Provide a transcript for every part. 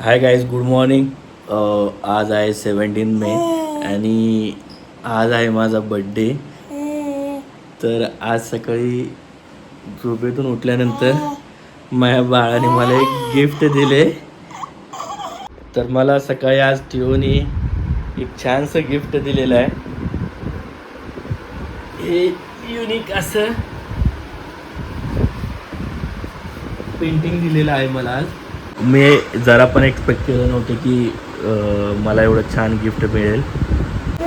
Hi guys good morning आज आहे seventeen मे आणि आज आहे माझा बड्डे तर आज सकाळी झोपेतून उठल्यानंतर माझ्या बाळाने मला एक गिफ्ट दिले. तर मला सकाळी आज टिओनी एक छानसं गिफ्ट दिलेलं आहे. हे युनिक असं पेंटिंग दिलेलं आहे मला आज. मी जरा पण एक्सपेक्ट केलं नव्हतं की अं, मला एवढं छान गिफ्ट मिळेल.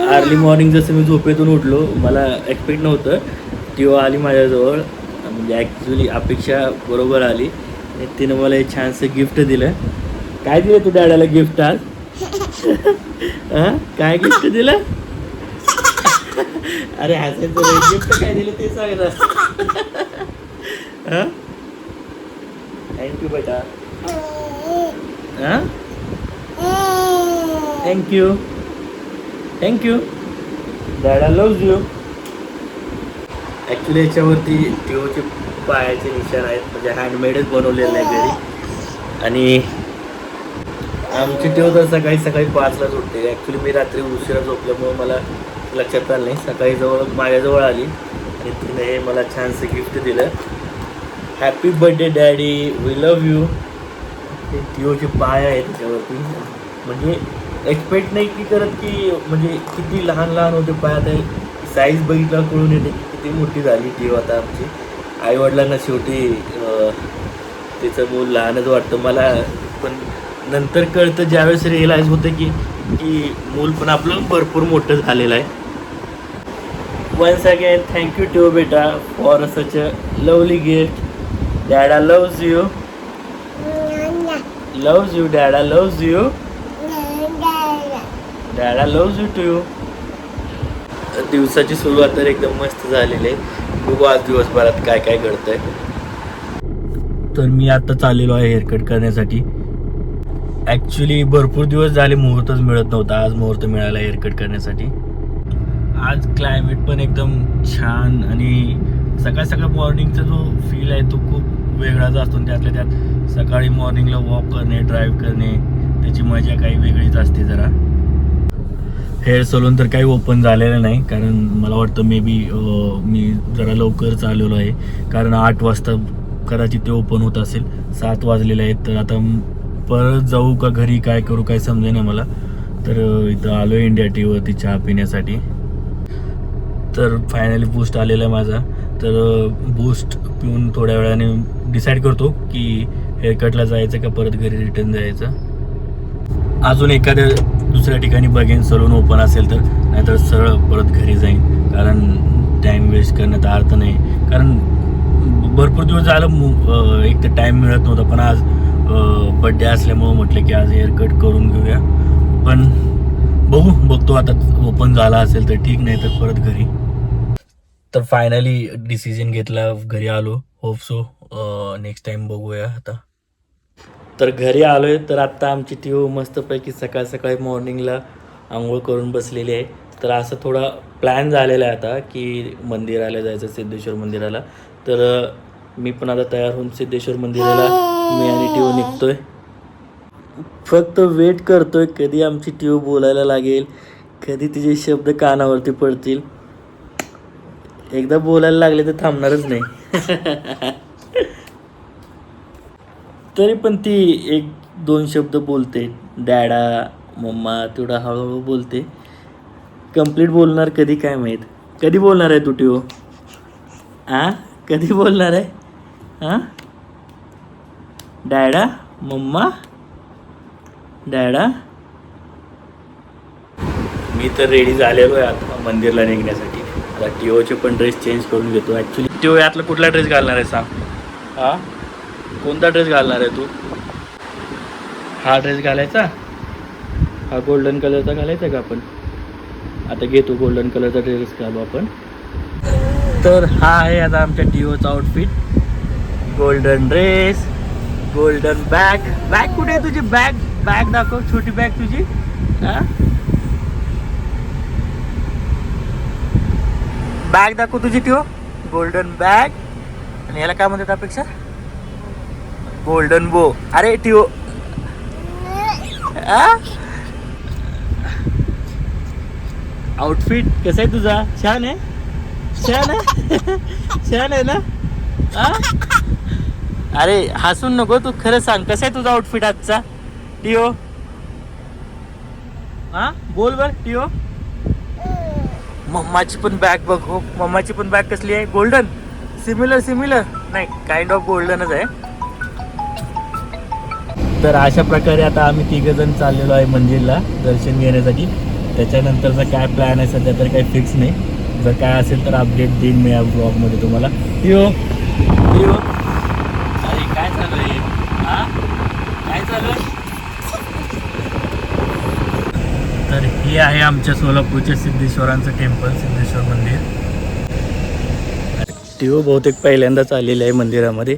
अर्ली मॉर्निंग जसं मी झोपेतून उठलो मला एक्सपेक्ट नव्हतं ती हो आली माझ्याजवळ. म्हणजे ॲक्च्युली अपेक्षा बरोबर आली. आणि तिनं मला हे छानसं गिफ्ट दिलं. काय दिलं तू डॅडाला गिफ्ट आज? काय गिफ्ट दिलं? अरे हसायचं गिफ्ट काय दिलं ते सांग ना. हां थँक्यू बेटा हां thank you thank you dada loves you actually याच्यावरती टिओचे पायाचे निशाण आहेत. म्हणजे हँडमेडच बनवलेलं आहे घरी. आणि आमची टिओ तर सकाळी सकाळी पाचलाच उठते ॲक्च्युली मी रात्री उशिरा झोपल्यामुळे मला लक्षात आलं नाही. सकाळी जवळ माझ्याजवळ आली. आणि तिने हे मला छानसं गिफ्ट दिलं. Happy birthday daddy we love you ते टिओचे पाय आहे त्याच्यावरती. म्हणजे एक्सपेक्ट नाही की करत की म्हणजे किती लहान लहान होते पाय. आता साईज बघितला कळून येते की किती मोठी झाली टिओ आता आमची. आईवडिलांना शेवटी तिचं मूल लहानच वाटतं. मला पण नंतर कळतं ज्यावेळेस रिअलाईज होतं की की मूल पण आपलं भरपूर मोठं झालेलं आहे. Once again thank you too बेटा for such a lovely gift dada loves you loves you dada loves you. Dada loves you too. दिवसाची सुरुवात तर एकदम मस्त झालेली आहे. बघू आज दिवसभरात काय काय घडतंय. तर मी आता चाललेलो आहे हेअरकट करण्यासाठी. ॲक्च्युली भरपूर दिवस झाले मुहूर्तच मिळत नव्हता. आज मुहूर्त मिळाला हेअरकट करण्यासाठी. आज क्लायमेट पण एकदम छान आणि सकाळ सकाळ मॉर्निंगचा जो फील आहे तो खूप वेगळाच असतो आणि त्यातल्या त्यात सकाळी मॉर्निंगला वॉक करणे ड्राईव्ह करणे त्याची मजा काही वेगळीच असते जरा. हेअर सलून तर काही ओपन झालेलं नाही कारण मला वाटतं मे बी मी जरा लवकरच आलेलो आहे. कारण आठ वाजता कदाचित ते ओपन होत असेल. सात वाजलेले आहेत तर आता परत जाऊ का घरी काय करू काय समजे ना मला. तर इथं आलो आहे इंडिया टीवरती चहा पिण्यासाठी. तर फायनली बूस्ट आलेला आहे माझा. तर बूस्ट पिऊन थोड्या वेळाने डिसाईड करतो की हेअरकटला जायचं का परत घरी रिटर्न जायचं. अजून एखाद्या दुसऱ्या ठिकाणी बघेन सलून ओपन असेल तर नाहीतर सरळ परत घरी जाईन. कारण टाईम वेस्ट करण्यात अर्थ नाही. कारण भरपूर दिवस झालं एक तर टाईम मिळत नव्हता पण आज बड्डे असल्यामुळं म्हटलं की आज हेअरकट करून घेऊया. पण बघू बघतो आता ओपन झाला असेल तर ठीक नाही तर परत घरी. तर फायनली डिसिजन घेतला घरी आलो. होप सो नेक्स्ट टाइम बघूया आता. तर घरी आलोय तर आत्ता आमची टीव मस्तपैकी सकाळ सकाळी मॉर्निंगला आंघोळ करून बसलेली आहे. तर असं थोडा प्लॅन झालेला आहे आता की मंदिराला जायचं सिद्धेश्वर मंदिराला. तर मी पण आता तयार होऊन सिद्धेश्वर मंदिराला मी आणि टीओ निघतोय. फक्त वेट करतोय कधी आमची टीओ बोलायला लागेल कधी तिचे शब्द कानावरती पडतील. एकदा बोलायला लागले तर थांबणारच नाही. तरी पण ती एक दोन शब्द बोलते. डॅडा मम्मा तेवढा हळूहळू बोलते. कंप्लीट बोलणार कधी काय माहीत? कधी बोलणार आहे तू टिओ आ? कधी बोलणार आहे? हां डॅडा मम्मा? डॅडा मी तर रेडी झालेलो आहे आता मंदिरला निघण्यासाठी. आता टिओचे पण ड्रेस चेंज करून घेतो. ॲक्च्युली टिओ यातला कुठला ड्रेस घालणार आहे सांग? हां? कोणता ड्रेस घालणार आहे तू? हा ड्रेस घालायचा? हा गोल्डन कलरचा घालायचा का आपण? आता घेतो गोल्डन कलरचा ड्रेस घालू आपण. तर हा आहे आता आमच्या टिओचा outfit golden dress golden bag bag कुठे आहे तुझी बॅग बॅग दाखव छोटी बॅग तुझी. हा? बॅग दाखव तुझी टिओ गोल्डन बॅग आणि याला काय म्हणतात अपेक्षा? गोल्डन बो अरे टिओ आउटफिट कसं आहे तुझा? छान आहे? छान आहे? छान आहे ना? आ? अरे हसून नको तू खरं सांग. कसं आहे तुझा आउटफिट आजचा? टिओ. हा? बोल बर टिओ. मम्माची पण बॅग बघ हो. मम्माची पण बॅग कसली आहे? गोल्डन सिमिलर सिमिलर नाही काइंड ऑफ गोल्डनच आहे. तर अशा प्रकारे आता आम्ही तिघ जण चाललेलो आहे मंदिरला दर्शन घेण्यासाठी. त्याच्यानंतरचा काय प्लॅन आहे सध्या तर काही फिक्स नाही. जर काय असेल तर अपडेट देईन मी या ब्लॉगमध्ये तुम्हाला. यो यो अरे काय चालू आहे हा काय चालू आहे तर हे आहे आमच्या सोलापूरच्या सिद्धेश्वरांचं टेम्पल सिद्धेश्वर मंदिर. टिओ बहुतेक पहिल्यांदाच आलेले आहे मंदिरामध्ये.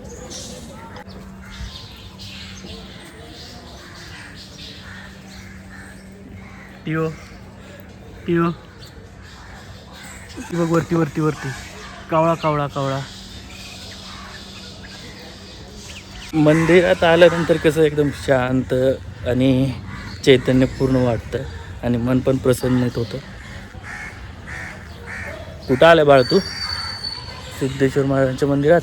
टिओ टिओ. बघ वरती वरती वरती. कावळा कावळा कावळा. मंदिरात आल्यानंतर कसं एकदम शांत आणि चैतन्यपूर्ण वाटतं. आणि मन पण प्रसन्नित होतं. कुठं आलं बाळ तू? सिद्धेश्वर महाराजांच्या मंदिरात?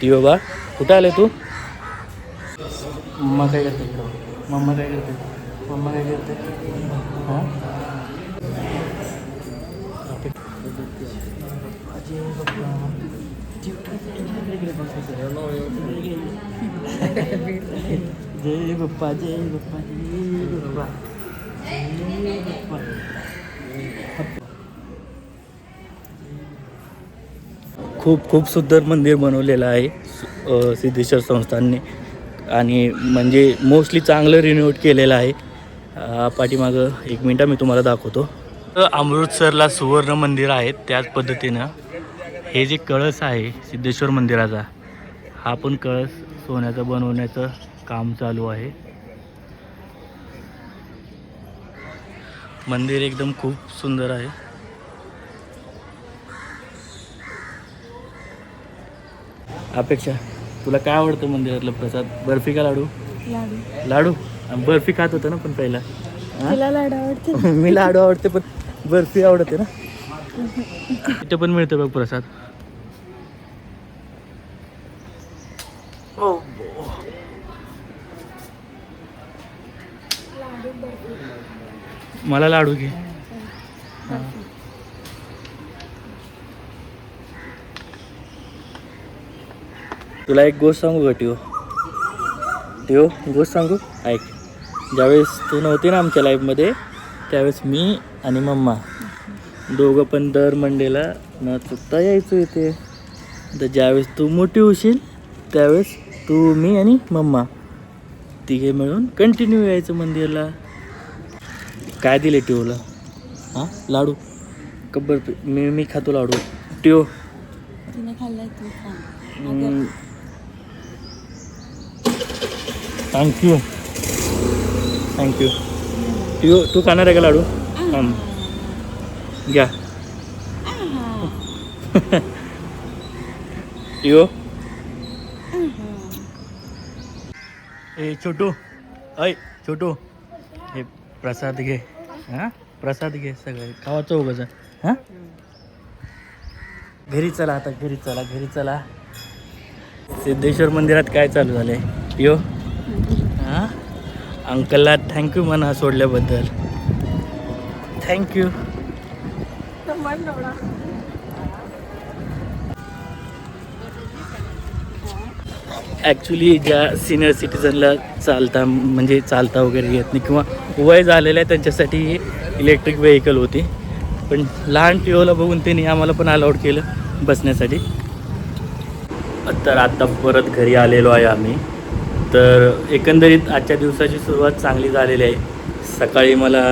टिओ बा कुठं आले तू? मम्मा काय करते मम्मा काय करते? मम्मा काय करते? हां? जय बाप्पा जय बाप्पा जय बाप्पा खूप खूप सुंदर मंदिर बनवलेलं आहे सिद्धेश्वर संस्थांनी आणि म्हणजे मोस्टली चांगलं रिन्यूट केलेलं आहे. पाठीमागं एक मिनटं मी तुम्हाला दाखवतो. अमृतसरला सुवर्ण मंदिर आहे त्याच पद्धतीनं. हे जे कळस आहे सिद्धेश्वर मंदिराचा हा पण कळस सोन्याचा बनवण्याचं काम चालू आहे. मंदिर एकदम खूप सुंदर आहे. अपेक्षा तुला काय आवडतं मंदिरातलं प्रसाद? बर्फी का लाडू? लाडू. बर्फी खात होतं ना पण पहिला. हा? लाडू आवडते? मी लाडू आवडते पण बर्फी आवडते ना. इथे पण मिळतं बघ प्रसाद. ओ, मला लाडू घे. तुला एक गोष्ट सांगू का टिओ? टिओ गोष्ट सांगू? ऐक. ज्यावेळेस तू नव्हती ना आमच्या लाईफमध्ये त्यावेळेस मी आणि मम्मा दोघं पण दर मंडेला न चुकता यायचो इथे. तर ज्यावेळेस तू मोठी होशील त्यावेळेस तू मी आणि मम्मा तिघे मिळून कंटिन्यू यायचं मंदिरला. काय दिले टिओला? हां? लाडू? कब्बर मी मी खातो लाडू. टिओ. तिने खाल्लाय तू खा. थँक्यू थँक्यू टिओ तू खाणार आहे का लाडू? हं. घ्या. टिओ. ए छोटू. ऐ छोटू. हे प्रसाद घे. हां? प्रसाद घे सगळं. खावा चौघच हां? घरी चला आता घरी चला घरी चला. सिद्धेश्वर मंदिरात काय चालू झालंय? यो? हां? अंकलला थँक्यू म्हणा सोडल्याबद्दल. थँक्यू ॲक्च्युली ज्या सिनियर सिटीजनला चालता म्हणजे चालता वगैरे येत नाही किंवा वय झालेलं आहे त्यांच्यासाठी ही इलेक्ट्रिक व्हेकल होती. पण लहान टिओला बघून त्यांनी आम्हाला पण अलाउड केलं बसण्यासाठी. तर आत्ता परत घरी आलेलो आहे आम्ही. तर एकंदरीत आजच्या दिवसाची सुरुवात चांगली झालेली आहे. सकाळी मला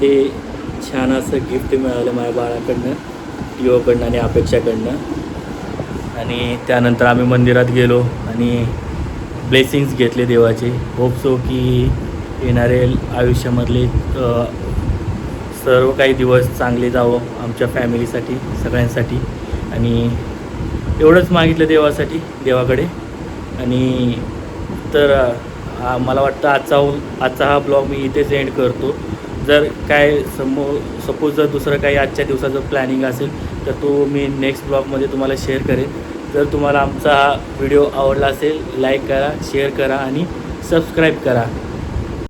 हे छान असं गिफ्ट मिळालं माझ्या बाळाकडनं टिओकडनं आणि अपेक्षाकडनं. आणि त्यानंतर आम्ही मंदिरात गेलो. आणि ब्लेसिंग्स घेतले देवाचे. होप सो की येणारे आयुष्यामधले सर्व काही दिवस चांगले जावं आमच्या फॅमिलीसाठी सगळ्यांसाठी. आणि एवढंच मागितलं देवासाठी देवाकडे. आणि तर मला वाटतं आजचा आजचा हा ब्लॉग मी इथेच एंड करतो. जर काय समो सपोज जर दुसरं काही आजच्या दिवसाचं प्लॅनिंग असेल तर तो मी नेक्स्ट ब्लॉगमध्ये तुम्हाला शेअर करेन. जर तुम्हाला आमचा हा व्हिडिओ आवडला असेल लाईक करा शेअर करा आणि सबस्क्राईब करा.